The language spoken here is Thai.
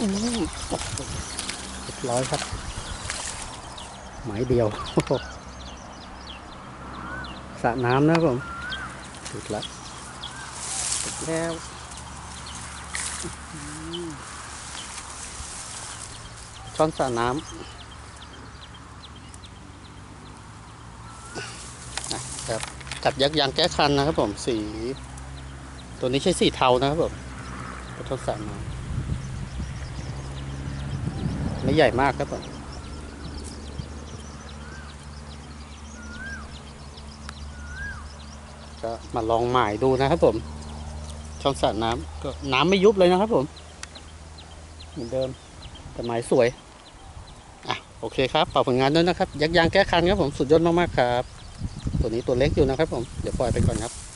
อืมโอ้โหเรียบร้อยครับ หมายเดียวโอ้โหสระน้ำนะครับผมติดแล้วติดแล้วอื้อหือช้อนสระน้ำนะครับจับยักษ์ยางแก้คันนะครับผมสี ตัวนี้ใช้สีเทานะครับผมกระทดสระน้ำ ไม่ใหญ่มากครับผมก็มาลองหมายดูนะครับผม ช่องสระน้ำก็น้ำไม่ยุบเลยนะครับผม เหมือนเดิม แต่หมายสวย อะ โอเคครับฝากผลงานด้วยนะครับ ยักษ์ยางแก้คันครับผม สุดยอดมากๆครับ ตัวนี้ตัวเล็กอยู่นะครับผม เดี๋ยวปล่อยไปก่อนครับ